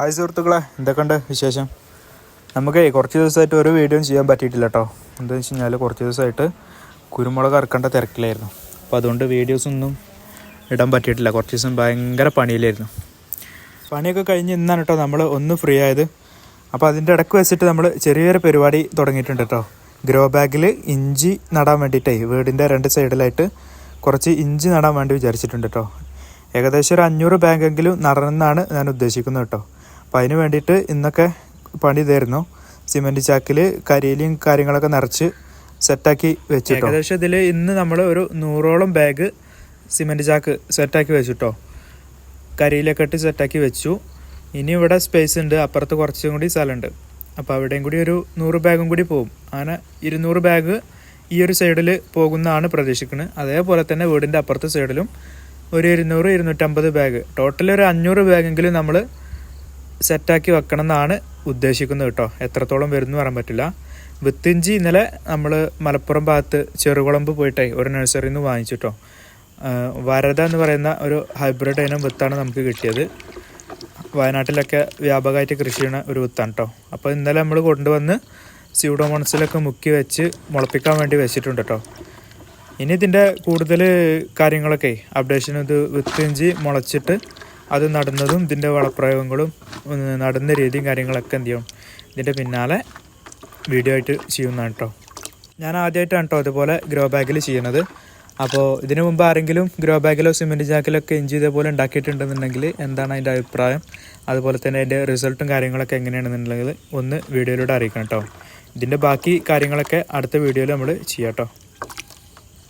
Hi സുഹൃത്തുക്കളെ എന്തൊക്കെയുണ്ട് വിശേഷം? നമുക്ക് കുറച്ച് ദിവസമായിട്ട് ഒരു വീഡിയോ ചെയ്യാൻ പറ്റിയിട്ടില്ല കേട്ടോ എന്താണെന്ന് വെച്ച് കഴിഞ്ഞാൽ കുറച്ച് ദിവസമായിട്ട് കുരുമുളക് ഇറക്കേണ്ട തിരക്കിലായിരുന്നു. അപ്പോൾ അതുകൊണ്ട് വീഡിയോസൊന്നും ഇടാൻ പറ്റിയിട്ടില്ല. കുറച്ച് ദിവസം ഭയങ്കര പണിയിലായിരുന്നു. പണിയൊക്കെ കഴിഞ്ഞ് ഇന്നാണ് കേട്ടോ നമ്മൾ ഒന്ന് ഫ്രീ ആയത്. അപ്പോൾ അതിന്റെ ഇടയ്ക്ക് വെച്ചിട്ട് നമ്മൾ ചെറിയൊരു പരിപാടി തുടങ്ങിയിട്ടുണ്ട് കേട്ടോ ഗ്രോ ബാഗിൽ ഇഞ്ചി നടാൻ വേണ്ടിയിട്ടേ വീടിന്റെ രണ്ട് സൈഡിലായിട്ട് കുറച്ച് ഇഞ്ചി നടാൻ വേണ്ടി വിചാരിച്ചിട്ടുണ്ട് കേട്ടോ ഏകദേശം ഒരു അഞ്ഞൂറ് ബാഗെങ്കിലും നടണമെന്നാണ് ഞാൻ ഉദ്ദേശിക്കുന്നത് കേട്ടോ അപ്പോൾ അതിന് വേണ്ടിയിട്ട് ഇന്നൊക്കെ പണി ഇതായിരുന്നു. സിമെന്റ് ചാക്കിൽ കരിയിലും കാര്യങ്ങളൊക്കെ നിറച്ച് സെറ്റാക്കി വെച്ചിട്ടോ. ഏകദേശം ഇതിൽ ഇന്ന് നമ്മൾ ഒരു നൂറോളം ബാഗ് സിമെന്റ് ചാക്ക് സെറ്റാക്കി വെച്ചിട്ടോ. കരിയിലൊക്കെ ഇട്ട് സെറ്റാക്കി വെച്ചു. ഇനി ഇവിടെ സ്പേസ് ഉണ്ട്. അപ്പുറത്ത് കുറച്ചും കൂടി സ്ഥലമുണ്ട്. അപ്പോൾ അവിടെയും കൂടി ഒരു നൂറ് ബാഗും കൂടി പോകും അങ്ങനെ ഇരുന്നൂറ് ബാഗ് ഈ ഒരു സൈഡിൽ പോകുന്നതാണ് പ്രതീക്ഷിക്കുന്നത് അതേപോലെ തന്നെ വീടിന്റെ അപ്പുറത്തെ സൈഡിലും ഒരു ഇരുന്നൂറ് ഇരുന്നൂറ്റമ്പത് ബാഗ്. ടോട്ടൽ ഒരു അഞ്ഞൂറ് ബാഗെങ്കിലും നമ്മൾ സെറ്റാക്കി വെക്കണം എന്നാണ് ഉദ്ദേശിക്കുന്നത് കേട്ടോ. എത്രത്തോളം വരുന്നു പറയാൻ പറ്റില്ല. വിത്തിഞ്ചി ഇന്നലെ നമ്മൾ മലപ്പുറം ഭാഗത്ത് ചെറുകുളമ്പ് പോയിട്ടേ ഒരു നഴ്സറിയിൽ നിന്ന് വാങ്ങിച്ചിട്ടോ വരത എന്ന് പറയുന്ന ഒരു ഹൈബ്രിഡ് ഇനം വിത്താണ് നമുക്ക് കിട്ടിയത്. വയനാട്ടിലൊക്കെ വ്യാപകമായിട്ട് കൃഷി ചെയ്യുന്ന ഒരു വിത്താണ് കേട്ടോ. അപ്പോൾ ഇന്നലെ നമ്മൾ കൊണ്ടുവന്ന് സ്യൂഡോമോൺസിലൊക്കെ മുക്കി വെച്ച് മുളപ്പിക്കാൻ വേണ്ടി വെച്ചിട്ടുണ്ട് കേട്ടോ. ഇനി ഇതിന്റെ കൂടുതൽ കാര്യങ്ങളൊക്കെ അപ്ഡേഷൻ ഇത് വിത്തിഞ്ചി മുളച്ചിട്ട് അത് നടന്നതും ഇതിന്റെ വളപ്രയോഗങ്ങളും നടന്ന രീതിയും കാര്യങ്ങളൊക്കെ എന്ത് ചെയ്യും? ഇതിന്റെ പിന്നാലെ വീഡിയോ ആയിട്ട് ചെയ്യുന്നതാണ് കേട്ടോ ഞാൻ ആദ്യമായിട്ടാണ് കേട്ടോ അതുപോലെ ഗ്രോ ബാഗിൽ ചെയ്യുന്നത്. അപ്പോൾ ഇതിനു മുമ്പ് ആരെങ്കിലും ഗ്രോ ബാഗിലോ സിമെന്റ് ജാക്കിലൊക്കെ ഇഞ്ചി ഇതേപോലെ ഉണ്ടാക്കിയിട്ടുണ്ടെന്നുണ്ടെങ്കിൽ എന്താണ് അതിന്റെ അഭിപ്രായം? അതുപോലെ തന്നെ അതിന്റെ റിസൾട്ടും കാര്യങ്ങളൊക്കെ എങ്ങനെയാണെന്നുണ്ടെങ്കിൽ ഒന്ന് വീഡിയോയിലൂടെ അറിയിക്കണം കേട്ടോ ഇതിന്റെ ബാക്കി കാര്യങ്ങളൊക്കെ അടുത്ത വീഡിയോയിൽ നമ്മൾ ചെയ്യാം കേട്ടോ